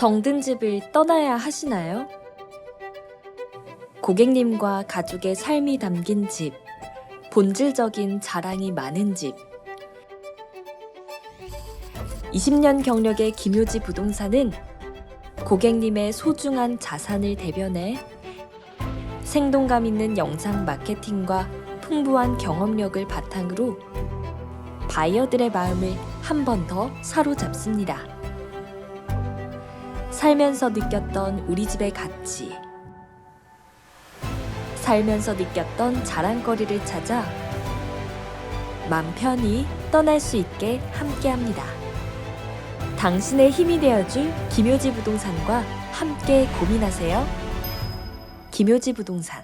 정든 집을 떠나야 하시나요? 고객님과 가족의 삶이 담긴 집, 본질적인 자랑이 많은 집. 20년 경력의 김효지 부동산은 고객님의 소중한 자산을 대변해 생동감 있는 영상 마케팅과 풍부한 경험력을 바탕으로 바이어들의 마음을 한 번 더 사로잡습니다. 살면서 느꼈던 우리 집의 가치. 살면서 느꼈던 자랑거리를 찾아 맘 편히 떠날 수 있게 함께합니다. 당신의 힘이 되어줄 김효지 부동산과 함께 고민하세요. 김효지 부동산